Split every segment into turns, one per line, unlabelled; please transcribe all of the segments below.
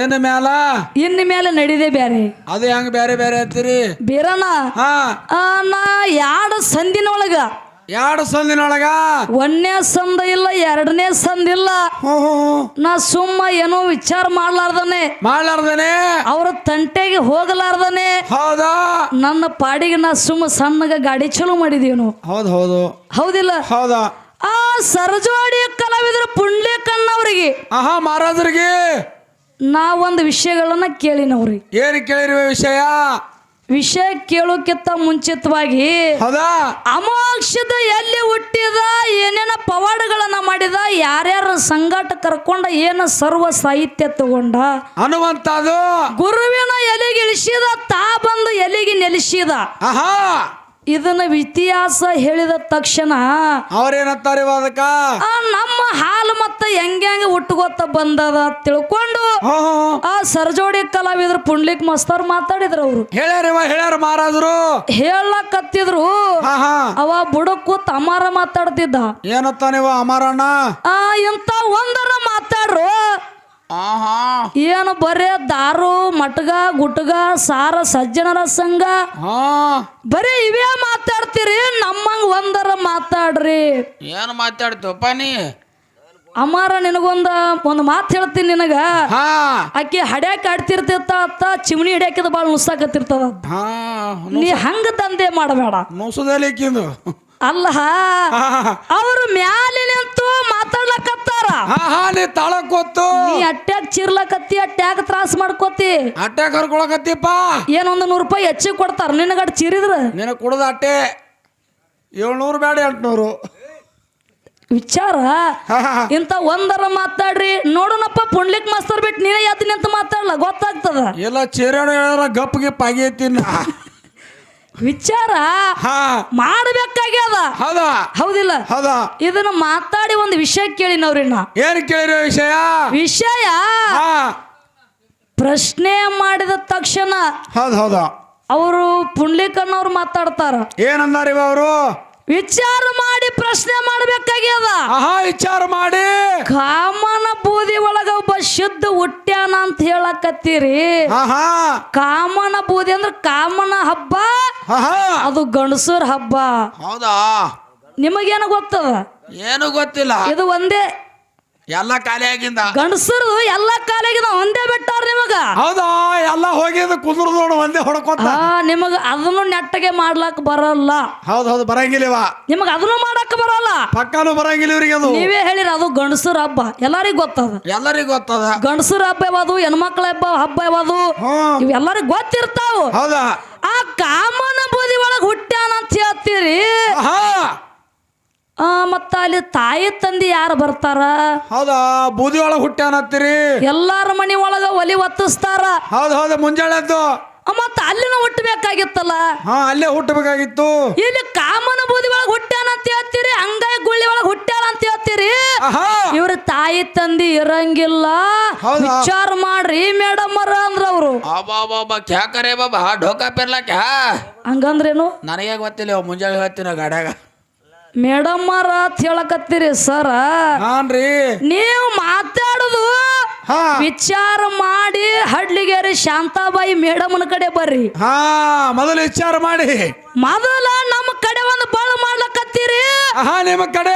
ಏನ ಮ್ಯಾಲ?
ಇನ್ನ ಮೇಲೆ ನಡಿದೆ ಬ್ಯಾರೆ.
ಅದು ಹೆಂಗ್ ಬ್ಯಾರೆ ಬ್ಯಾರೆ ಅಂತೀರಿ?
ಬೇರನ?
ಹಾ.
ನಾ ಸಂದಿನ ಸಂದಿನೊಳಗ.
ಎರಡು ಸಂದಿನೊಳಗ?
ಒಂದನೇ ಸಂದ ಇಲ್ಲ ಎರಡನೇ ಸಂದ ಇಲ್ಲ. ನಾ ಸುಮ್ಮ ಏನೋ ವಿಚಾರ ಮಾಡ್ಲಾರ್ದನೆ.
ಮಾಡ್ಲಾರ್ದನೆ?
ಅವ್ರ ತಂಟೆಗೆ ಹೋಗಲಾರ್ದನೆ.
ಹೌದಾ?
ನನ್ನ ಪಾಡಿಗೆ ನಾ ಸುಮ್ಮ ಸಣ್ಣಗ ಗಾಡಿ ಚಲೋ ಮಾಡಿದೀವಿ ನಾವು
ಹೌದು ಹೌದು.
ಹೌದಿಲ್ಲ?
ಹೌದಾ?
ಆ ಸರಜೋಡಿ ಕಣ್ಣ ಪುಂಡ್ಲೇಕಣ್ಣವ್ರಿಗೆ
ಆಹಾ ಮಹಾರಾಜರಿಗೆ.
ನಾ ಒಂದು ವಿಷಯಗಳನ್ನ ಕೇಳಿನವ್ರಿ.
ಏನು ಕೇಳಿರುವ ವಿಷಯ?
ವಿಷಯ ಕೇಳೋಕ್ಕಿಂತ ಮುಂಚಿತವಾಗಿ
ಹೌದಾ?
ಅಮೋಕ್ಷದ ಎಲ್ಲಿ ಹುಟ್ಟಿದ ಏನೇನ ಪವಾಡಗಳನ್ನ ಮಾಡಿದ ಯಾರ್ಯಾರ ಸಂಗಾಟ ಕರ್ಕೊಂಡ ಏನ ಸರ್ವ ಸಾಹಿತ್ಯ ತಗೊಂಡ
ಅನ್ನುವಂಥದ್ದು
ಗುರುವಿನ ಎಲೆಗೆ ಇಳಿಸಿದ ತಾ ಬಂದು ಎಲೆಗೆ ನೆಲೆಸಿದ.
ಆಹಾ!
ಇದನ್ನ ಇತಿಹಾಸ ಹೇಳಿದ ತಕ್ಷಣ
ಅವ್ರೇನಂತಾರೆ ಅದಕ್ಕ
ಆ ನಮ್ಮ ಹಾಲು ಮತ್ತ ಹೆಂಗೆ ಹೆಂಗೆ ಬಂದದ ತಿಳ್ಕೊಂಡು. ಆ ಸರ್ಜೋಡಿ ಕಲಾವಿದ್ರು ಪುಂಡ್ಲಿಕ್ ಮಸ್ತರ್ ಮಾತಾಡಿದ್ರು ಅವರು.
ಹೇಳ್ಯಾರ ಮಹಾರಾಜರು
ಹೇಳಕತ್ತಿದ್ರು. ಅವ ಬುಡಕ್ಕೂ ತಮಾರ ಮಾತಾಡ್ತಿದ್ದ.
ಏನತ್ತ ನೀವು ಅಮಾರಣ್ಣ?
ಆ ಇಂತ ಒಂದರ ಮಾತಾಡ್ರು.
ಆಹಾ
ಏನು ಬರೇ ದಾರು ಮಟ್ಗ ಗುಟ್ಗ ಸಾರ ಸಜ್ಜನರ ಸಂಘ.
ಆ
ಬರೀ ಇವೇ ಮಾತಾಡ್ತೀರಿ ನಮ್ಮಂಗ ಒಂದರ ಮಾತಾಡ್ರಿ.
ಏನು ಮಾತಾಡ್ತೀವಪ್ಪ ನೀ?
ಅಮ್ಮಾರ ನಿನಗೊಂದ ಒಂದು ಮಾತು ಹೇಳ್ತೀನಿ ನಿನಗ. ಆಕಿ ಹಡ್ಯಾಕ ಆಡ್ತಿರ್ತಿರ್ತ ಅತ್ತ ಚಿಮಣಿ ಹಿಡ್ಯಾಕಿದ ಬಾಳ ನುಸಾಕತ್ತಿರ್ತದ
ಹಾ
ನೀ ಹಂಗ ದಂಧೆ ಮಾಡಬೇಡ. ಅಲ್ಲ. ಅವರು ಮ್ಯಾಲೆ ನಿಂತು ಮಾತಾಡ್ಲಕತ್ತಾರ.
ನೀ ತಾಳಕ್ ಗೊತ್ತು
ನೀ ಅಟ್ಯಾಗ ಚಿರ್ಲಕತ್ತಿ ಅಟ್ಯಾಗ ತ್ರಾಸ ಮಾಡ್ಕೋತಿ
ಅಟ್ಯಾಕ್ ಹರ್ಕೊಳಕತ್ತಿಪ್ಪ
ಏನೊಂದು ನೂರು ರೂಪಾಯಿ ಹೆಚ್ಚಿಗೆ ಕೊಡ್ತಾರ ನಿನಗಡ್ ಚಿರಿದ್ರ?
ನಿನ ಕುಡ್ದ ಅಟ್ಟೆ. ಏಳ್ನೂರು ಬೇಡ ಎಂಟ್ನೂರು.
ವಿಚಾರ? ಇಂತ ಒಂದರ ಮಾತಾಡ್ರಿ. ನೋಡೋಣಪ್ಪ ಪುಂಡ್ಲಿಕ್ ಮಾಸ್ತರ್ ಬಿಟ್ಟು ನೀನೇ ಯಾತಿನ ಅಂತ ಮಾತಾಡಲ್ಲ ಗೊತ್ತಾಗ್ತದ?
ಎಲ್ಲ ಚೇರಾಡ ಗಪ್ ಗಿಪ್ ಆಗೈತಿ
ವಿಚಾರ?
ಮಾಡ್ಬೇಕಾಗ್ಯದ
ಮಾಡಬೇಕಾಗ್ಯದ?
ಹೌದಾ.
ಹೌದಿಲ್ಲ.
ಹೌದಾ.
ಇದನ್ನ ಮಾತಾಡಿ ಒಂದು ವಿಷಯ ಕೇಳಿನವ್ರಿ ನಾ
ಏನ್ ಕೇಳಿರೋ ವಿಷಯ?
ವಿಷಯ? ಪ್ರಶ್ನೆ ಮಾಡಿದ ತಕ್ಷಣ
ಹೌದು ಹೌದಾ.
ಅವರು ಪುಂಡ್ಲಿಕನ್ನವ್ರು ಮಾತಾಡ್ತಾರ.
ಏನಂದಾರಿವ ಅವರು?
ವಿಚಾರ ಮಾಡಿ ಪ್ರಶ್ನೆ ಮಾಡ್ಬೇಕಾಗ್ಯದ.
ಆಹಾ ವಿಚಾರ ಮಾಡಿ.
ಕಾಮನ ಬೂದಿ ಒಳಗ ಒಬ್ಬ ಶುದ್ಧ ಹುಟ್ಟ್ಯಾನ ಅಂತ ಹೇಳಕತ್ತೀರಿ. ಕಾಮನ ಬೂದಿ ಅಂದ್ರ ಕಾಮನ ಹಬ್ಬ ಅದು ಗಣಸೂರ್ ಹಬ್ಬ.
ಹೌದಾ?
ನಿಮಗೇನು ಗೊತ್ತದ
ಏನು ಗೊತ್ತಿಲ್ಲ.
ಇದು ಒಂದೇ
ಎಲ್ಲ ಖಾಲಿ ಆಗಿಂದ
ಗಂಡಸರು ಎಲ್ಲ ಕಾಲಿಗೆ ಒಂದೇ ಬಿಟ್ಟಾರ ನಿಮಗ?
ಹೌದಾ? ಎಲ್ಲ ಹೋಗಿದ್ದು ಕುದುರು ನೋಡು ಒಂದೇ ಹೊಡ್ಕೊತ.
ಆ ನಿಮಗ ಅದನ್ನು ನೆಟ್ಟಗೆ ಮಾಡ್ಲಾಕ ಬರಲ್ಲ.
ಹೌದ್ ಹೌದು ಬರಂಗಿಲ್ಲವ
ನಿಮಗ ಅದನ್ನು ಮಾಡಕ್ ಬರಲ್ಲ.
ಪಕ್ಕಾನು ಬರಂಗಿಲ್ಲ ಇವರಿಗೆ ಅದು.
ನೀವೇ ಹೇಳಿರ ಅದು ಗಂಡಸರ ಹಬ್ಬ. ಎಲ್ಲರಿಗೂ ಗೊತ್ತದ?
ಎಲ್ಲರಿಗೂ ಗೊತ್ತದ.
ಗಂಡಸರ ಹಬ್ಬ ಯಾವುದು ಹೆಣ್ಮಕ್ಳ ಹಬ್ಬ ಹಬ್ಬ ಯಾವುದು?
ಹ್ಮ್
ಇವೆಲ್ಲರಿಗೂ ಗೊತ್ತಿರ್ತಾವ.
ಹೌದಾ?
ಆ ಕಾಮನ ಬೂದಿ ಒಳಗ್ ಹುಟ್ಟ್ಯಾನ ಅಂತ ಹೇಳ್ತೀರಿ.
ಹಾ.
ಮತ್ತ ಅಲ್ಲಿ ತಾಯಿ ತಂದೆ ಯಾರು ಬರ್ತಾರ?
ಹೌದಾ ಬೂದಿ ಒಳಗ ಹುಟ್ಟ್ಯಾನತ್ತೀರಿ
ಎಲ್ಲಾರ ಮನಿ ಒಳಗ ಒಲಿ ಒತ್ತಿಸ್ತಾರ.
ಹೌದು ಹೌದು ಮುಂಜಾಳೆದ್ದು.
ಆ, ಮತ್ತ ಅಲ್ಲಿನ ಹುಟ್ಟಬೇಕಾಗಿತ್ತಲ್ಲ
ಹಾ ಅಲ್ಲೇ ಹುಟ್ಟಬೇಕಾಗಿತ್ತು
ಇಲ್ಲಿ ಕಾಮನ ಬೂದಿ ಒಳಗ ಹುಟ್ಟ್ಯಾನ ಅಂತ ಹೇಳ್ತೀರಿ ಅಂಗೈ ಗುಳ್ಳಿ ಒಳಗ ಹುಟ್ಟ್ಯಾಳ ಅಂತ ಹೇಳ್ತೀರಿ.
ಆಹಾ.
ಇವ್ರ ತಾಯಿ ತಂದಿ ಇರಂಗಿಲ್ಲ.
ಹೌದಾ?
ವಿಚಾರ ಮಾಡ್ರಿ ಮೇಡಮ್ ಅಂದ್ರ ಅವ್ರು.
ಬಾಬಾ ಕ್ಯಾ ಕರೆ ಬಾಬಾ? ಢೋಕಾ ಪೆರ್ಲಾ ಕ್ಯಾ?
ಹಂಗಂದ್ರೇನು?
ನನಗೆ ಗೊತ್ತಿಲ್ಲ ಇವ ಮುಂಜಾನೆ ಹೇಳ್ತೀನಿ ಗಾಡ್ಯಾಗ.
ಮೇಡಮ್ ಅಂತ ಹೇಳಕತ್ತೀರಿ ಸರ. ನೀವು ಮಾತಾಡುದು ವಿಚಾರ ಮಾಡಿ ಹಡ್ಲಿಗೇರಿ ಶಾಂತಾಬಾಯಿ ಮೇಡಮ್ನ ಕಡೆ ಬರ್ರಿ.
ಹಾ ಮೊದಲು ವಿಚಾರ ಮಾಡಿ.
ಮೊದಲ ನಮ್ಮ ಕಡೆ ಒಂದು ಬಳ ಮಾಡ್ಲಕತ್ತೀರಿ.
ಹಾ ನಿಮ್ಮ ಕಡೆ.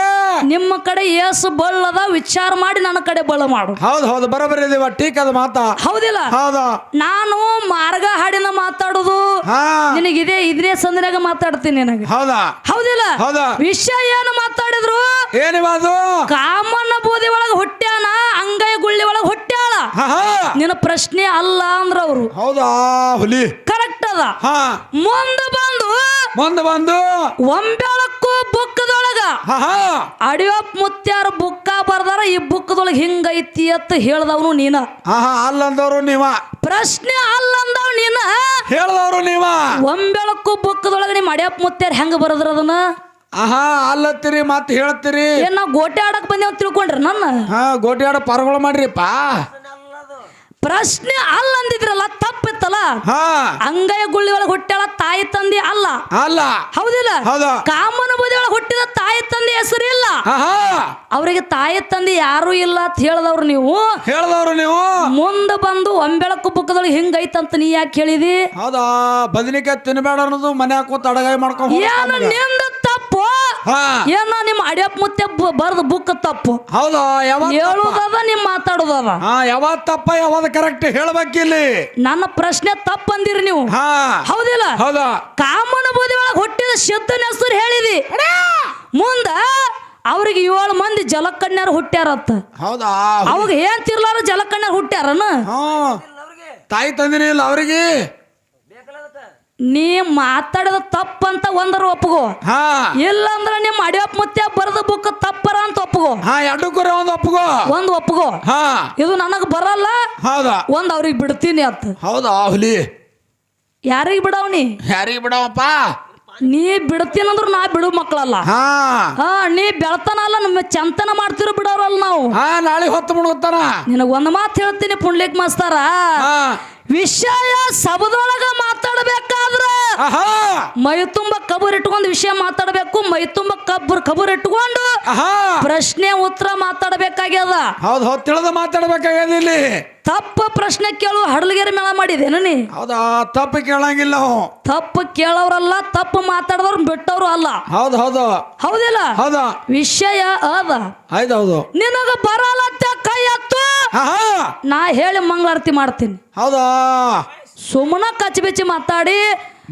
ನಿಮ್ಮ ಕಡೆ ಏಸು ಬಳ್ಳದ ವಿಚಾರ ಮಾಡಿ ನನ್ನ ಕಡೆ ಬಳ ಮಾಡು.
ಹೌದು ಹೌದು ಬರೋಬರಿ ಇದೀವ ಟೀಕ್ ಅದು ಮಾತಾ.
ಹೌದಿಲ್ಲ?
ಹೌದಾ.
ನಾನು ಮಾರ್ಗ ಹಾಡಿನ ಮಾತಾಡುದು.
ಹಾ.
ಇದೇ ಇದ್ರೆ ಸಂದ್ರಾಗ ಮಾತಾಡ್ತೀನಿ ನನಗೆ.
ಹೌದಾ?
ಹೌದಿಲ್ಲ?
ಹೌದಾ?
ವಿಷಯ ಏನು ಮಾತಾಡಿದ್ರು?
ಏನಿವಾದು
ಕಾಮನ ಬೂದಿ ಒಳಗ ಹುಟ್ಟ್ಯಾನ ಅಂಗೈ ಗುಳ್ಳಿ ನಿನ್ನ ಪ್ರಶ್ನೆ ಅಲ್ಲ ಅಂದ್ರ ಅವರು.
ಹೌದಾ ಹುಲಿ?
ಕರೆಕ್ಟ್ ಅದ.
ಹಾ.
ಮುಂದೆ ಬಂದು
ಮುಂದೆ ಬಂದು?
ಒಂಬೆಳಕ್ಕೂ ಬುಕ್ಕದೊಳಗ. ಅಡಿಯಪ್ಪ ಮುತ್ಯಾರ ಬುಕ್ಕ ಬರ್ದಾರ ಈ ಬುಕ್ಕದೊಳಗ ಹಿಂಗೈತಿ ಅಂತ ಹೇಳ್ದವನು ನೀನ.
ಅಲ್ಲಂದವ್ರು ನೀವ.
ಪ್ರಶ್ನೆ ಅಲ್ಲ ಅಂದವ್ ನೀನ.
ಹೇಳ್ದವ್ರು ನೀವ.
ಒಂಬೆಳಕ್ಕು ಬುಕ್ಕದೊಳಗ ನಿಮ್ಮ ಅಡಿಯಪ್ಪ ಮುತ್ಯಾರ ಹೆಂಗ ಬರದ್ರ ಅದನ್ನ?
ಆಹಾ ಅಲ್ಲತ್ತೀರಿ ಮತ್ತೆ ಹೇಳ್ತೀರಿ.
ಏನ್ ನಾವ್ ಗೋಟೆ ಆಡಕ್ ಬಂದೇವ್ ತಿಳ್ಕೊಂಡ್ರಿ ನನ್ನ?
ಹಾ ಗೋಟಿ ಆಡ ಪಾರ್ಗಳು ಮಾಡ್ರಿಪ್ಪ.
ಪ್ರಶ್ನೆ ಅಲ್ಲ ಅಂದಿದ್ರಲ್ಲ ತಪ್ಪಿತ್ತಲ್ಲ? ಅಂಗೈ ಗುಳ್ಳಿ ಒಳಗೆ ಹುಟ್ಟ್ಯಾಳ ತಾಯಿ ತಂದೆ ಅಲ್ಲ.
ಅಲ್ಲ.
ಹೌದಿಲ್ಲ?
ಹೌದಾ.
ಕಾಮನ ಬದಿ ಒಳಗೆ ಹುಟ್ಟಿದ ತಾಯಿ ತಂದೆ ಹೆಸರು ಇಲ್ಲ. ಅವರಿಗೆ ತಾಯಿ ತಂದೆ ಯಾರು ಇಲ್ಲ ಅಂತ ಹೇಳ್ದವ್ರು ನೀವು.
ಹೇಳ್ದವ್ರು ನೀವು.
ಮುಂದೆ ಬಂದು ಒಂಬೆಳಕು ಬುಕ್ಕದೊಳಗೆ ಹಿಂಗೈತಂತ ನೀ ಯಾಕೆ ಹೇಳಿದಿ?
ಹೌದಾ? ಬದನಿಕಾಯಿ ತಿನ್ಬೇಡ ಅನ್ನೋದು ಮನೆ ಹಾಕೋ ಅಡಗಾಯಿ ಮಾಡ್ಕೊಂಡು
ನಿಂದ ಏನೋ ನಿಮ್ಮ ಅಡಿಯಪ್ಪ ಮುತ್ತೆ ಬರ್ದ ಬುಕ್ ತಪ್ಪು?
ಹೌದಾ? ಯಾವ ತಪ್ಪ?
ಹೇಳುದದ ನಿಮ್ಮ ಮಾತಾಡುದದ?
ಹಾ ಯಾವಾಗ ತಪ್ಪ ಯಾವಾಗ ಕರೆಕ್ಟ್ ಹೇಳ್ಬೇಕಿಲ್ಲಿ?
ನನ್ನ ಪ್ರಶ್ನೆ ತಪ್ಪಂದಿರಿ ನೀವು.
ಹಾ.
ಹೌದಿಲ್ಲ?
ಹೌದಾ?
ಕಾಮನ ಬೋಧಿ ಒಳಗೆ ಹುಟ್ಟಿದ ಸಿದ್ಧನ ಹೆಸರು ಹೇಳಿದಿ. ಮುಂದ ಅವ್ರಿಗೆ ಏಳು ಮಂದಿ ಜಲಕನ್ಯಾರು ಹುಟ್ಟ್ಯಾರತ್ತ.
ಹೌದಾ?
ಅವಾಗ ಏನ್ ತಿರ್ಲಾರ ಜಲಕನ್ಯಾರು ಹುಟ್ಟ್ಯಾರನ?
ಹಾ. ತಾಯಿ ತಂದಿನಿ ಇಲ್ಲ ಅವ್ರಿಗೆ?
ನೀ ಮಾತಾಡಿದ ತಪ್ಪಂತ ಒಂದರ ಒಪ್ಪಗೋ.
ಹಾ.
ಇಲ್ಲಂದ್ರ ನಿಮ್ಮ ಅಡಿಯಪ್ಪ ಮತ್ತೆ ಬರೆದ ಬುಕ್ ತಪ್ಪರ ಅಂತ ಒಪ್ಪಗೋ.
ಹಾ ಎರಡು ಕುರಿ ಒಂದು ಒಪ್ಪಗೋ.
ಒಂದು ಒಪ್ಪಗೋ.
ಹಾ.
ಇದು ನನಗ್ ಬರಲ್ಲ.
ಹೌದಾ?
ಒಂದ್ ಅವ್ರಿಗೆ ಬಿಡ್ತೀನಿ ಅಂತ.
ಹೌದಾ ಹುಲಿ?
ಯಾರಿಗೆ ಬಿಡವ್ನಿ?
ಯಾರಿಗೆ ಬಿಡವಪ್ಪ?
ನೀ ಬಿಡ್ತೀನಂದ್ರು ನಾ ಬಿಡು ಮಕ್ಕಳಲ್ಲ.
ಹಾ.
ಹಾ ನೀ ಬೆಳ್ತಾನಲ್ಲ ನಮ್ಮ ಚಂತನ ಮಾಡ್ತಿರೋ ಬಿಡೋರಲ್ಲ ನಾವು.
ಹಾ ನಾಳೆ ಹೊತ್ತು ಮುಳುಗುತ್ತಾನ
ನಿನಗೆ ಒಂದು ಮಾತು ಹೇಳ್ತೀನಿ ಪುಂಡ್ಲಿಕ್ ಮಾಸ್ತಾರ. ವಿಷಯ ಸಬದೊಳಗ ಮಾತಾಡ್ಬೇಕಾದ್ರ? ಮೈ ತುಂಬ ಕಬರ್ ಇಟ್ಕೊಂಡು ವಿಷಯ ಮಾತಾಡಬೇಕು ಮೈ ತುಂಬ ಕಬ್ಬರ್ ಕಬರ್ ಇಟ್ಕೊಂಡು ಪ್ರಶ್ನೆ ಉತ್ತರ ಮಾತಾಡಬೇಕಾಗ್ಯದ.
ಹೌದು ಹೌದು ತಿಳಿದ ಮಾತಾಡಬೇಕಾಗ್ಯದ ಇಲ್ಲಿ.
ತಪ್ಪ ಪ್ರಶ್ನೆ ಕೇಳು ಹಡಲಗೆರೆ ಮೇಳ ಮಾಡಿದೇನು ನೀ?
ಹೌದಾ ತಪ್ಪು ಕೇಳಂಗಿಲ್ಲ
ತಪ್ಪು ಕೇಳೋರಲ್ಲ ತಪ್ಪು ಮಾತಾಡೋರು ಬಿಟ್ಟವ್ರು ಅಲ್ಲ.
ಹೌದು ಹೌದು.
ಹೌದಿಲ್ಲ?
ಹೌದ.
ವಿಷಯ ಅದ.
ಆಯ್ತು ಹೌದು.
ನಿನಗ ಬರಲ್ಲ ಕೈ ಹತ್ತು ನಾ ಹೇಳಿ ಮಂಗಳಾರತಿ ಮಾಡ್ತೀನಿ.
ಹೌದಾ?
ಸುಮ್ಮನ ಕಚ್ಚಬಿಚ್ಚಿ ಮಾತಾಡಿ.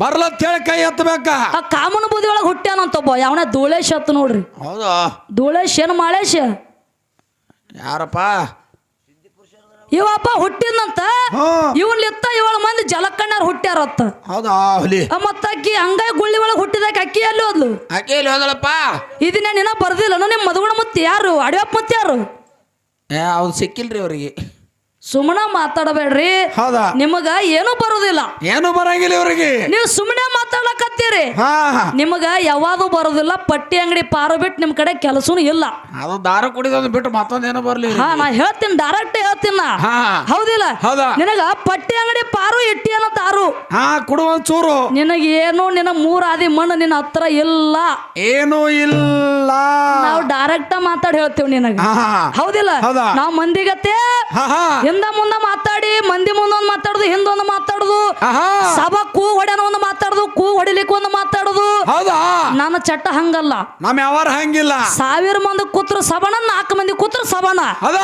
ಬರ್ಲತ್ ಹೇಳಿ ಕೈ ಎತ್ತಬೇಕ.
ಆ ಕಾಮನ ಬುದ್ಧಿ ಒಳಗೆ ಹುಟ್ಟ್ಯಾನಂತೊಬ್ಬ ಯಾವನ ಧೂಳೇಶ್ ಅತ್ತ ನೋಡ್ರಿ.
ಹೌದಾ?
ಧೂಳೇಶ್ ಏನು ಮಾಳೇಶ್?
ಯಾರಪ್ಪ?
ಇವಪ್ಪ ಹುಟ್ಟಿದಂತ ಇವನ್ಲಿತ್ತ ಏಳು ಮಂದಿ ಜಲಕಣ್ಣಾರ್ ಹುಟ್ಟ್ಯಾರತ್ತ
ಹೌದಾ ಹುಲಿ?
ಮತ್ತ ಅಕ್ಕಿ ಹಂಗಾಗಿ ಗುಳ್ಳಿ ಒಳಗೆ ಹುಟ್ಟಿದಾಕ ಅಕ್ಕಿ ಎಲ್ಲಿ ಹೋದ್ಲು?
ಆಕೆ ಇಲ್ಲಿ ಹೋದಳಪ್ಪ
ಇದನ್ನ ನಿನ್ನ ಬರ್ದಿಲ್ಲ. ನಿಮ್ಮ ಮದುಗುಣ ಮುತ್ತಿ ಯಾರು? ಅಡಿಯಪ್ಪ ಮುತ್ತಿ ಯಾರು?
ಏ ಅವ್ರು ಸಿಕ್ಕಿಲ್ರಿ ಅವ್ರಿಗೆ.
ಸುಮ್ಮನ ಮಾತಾಡಬೇಡ್ರಿ.
ಹೌದಾ?
ನಿಮಗ ಏನು ಬರುದಿಲ್ಲ.
ಏನು ಬರಂಗಿಲ್ಲ ಇವ್ರಿಗೆ.
ನೀವು ಸುಮ್ಮನೆ ಮಾತಾಡ್ಲಕತ್ತೀರಿ
ಹಾ
ನಿಮಗ ಯಾವಾಗೂ ಬರೋದಿಲ್ಲ ಪಟ್ಟಿ ಅಂಗಡಿ ಪಾರು ಬಿಟ್ಟು ನಿಮ್ ಕಡೆ ಕೆಲಸನು ಇಲ್ಲ.
ಅದು ದಾರ ಕುಡಿದೊಂದು ಬಿಟ್ಟು ಮತ್ತೊಂದೇನು ಬರ್ಲಿ
ಹಾ ನಾ ಹೇಳ್ತೀನಿ ಡೈರೆಕ್ಟ್ ಹೇಳ್ತೀನಿ ನಾ.
ಹಾ
ಹೌದಿಲ್ಲ?
ಹೌದಾ?
ನಿನಗ ಪಟ್ಟಿ ಅಂಗಡಿ ಪಾರು ಇಟ್ಟಿ ಅನ್ನೋ ತಾರು
ಹಾ ಕುಡುವ ಚೂರು.
ನಿನಗ ಏನು ನಿನ್ನ ಮೂರಾದಿ ಮಣ್ಣು ನಿನ್ನ ಹತ್ರ ಇಲ್ಲ.
ಏನು ಇಲ್ಲ.
ನಾವು ಡೈರೆಕ್ಟ್ ಮಾತಾಡಿ ಹೇಳ್ತೇವೆ ನಿನಗೆ. ಹೌದಿಲ್ಲ? ನಾವ್
ಮಂದಿಗತ್ತೆ.
ಹಿಂದ ಮುಂದ ಮಾತಾಡಿ ಮಂದಿ ಮುಂದೊಂದು ಮಾತಾಡುದು ಹಿಂದೊಂದು ಮಾತಾಡುದು. ಸಭಾ ಚಟ್ಟ ಹಂಗಲ್ಲ.
ನಮ್ ಯಾವಾರ ಹಂಗಿಲ್ಲ.
ಸಾವಿರ ಮಂದಿ ಕೂತ್ರ ಸಬಣ ನಾಲ್ಕು ಮಂದಿ ಕೂತ್ರ ಸಬಣ
ಅದ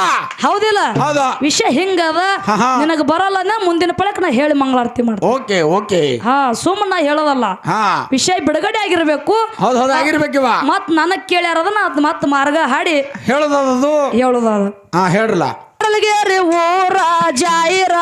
ಹೌದಿಲ್ಲ?
ಹೌದಾ.
ವಿಷಯ ಹಿಂಗದ. ನಿನಗ ಬರಲ್ಲ ಅಂದ್ರೆ ಮುಂದಿನ ಪಳಕ್ ನಾ ಹೇಳಿ ಮಂಗಳಾರತಿ ಮಾಡ್ತೀನಿ.
Okay okay.
ಹಾ ಸುಮ್ಮನೆ ನಾ ಹೇಳೋದಲ್ಲ.
ಹಾ.
ವಿಷಯ ಬಿಡುಗಡೆ ಆಗಿರ್ಬೇಕು.
ಹೌದು ಹೌದು ಆಗಿರ್ಬೇಕಿವ
ಮತ್ ನನಗ್ ಕೇಳ್ಯಾರದನ್ನ ಅದ್ ಮತ್ ಮಾರ್ಗ ಹಾಡಿ.
ಹೇಳೋದದು
ಹೇಳುದದ.
ಹಾ ಹೇಳ್ರಲ್ಲ.
ಓ ಊರ ಜಾಯಿರ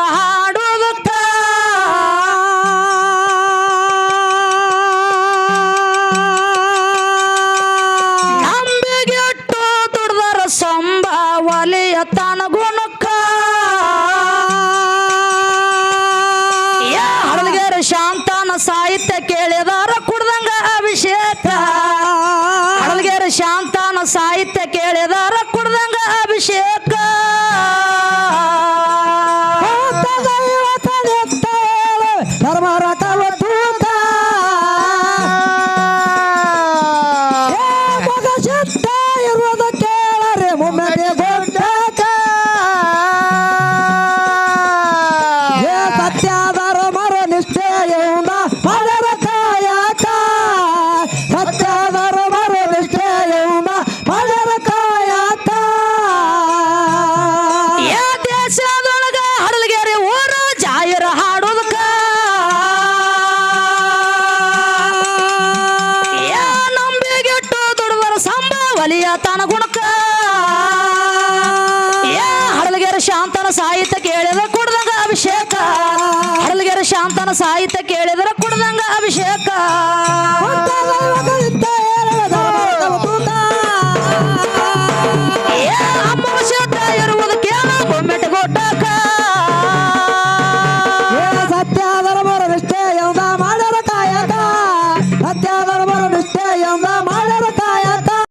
ಸಾಹಿತ್ಯ ಕೇಳಿದ್ರೆ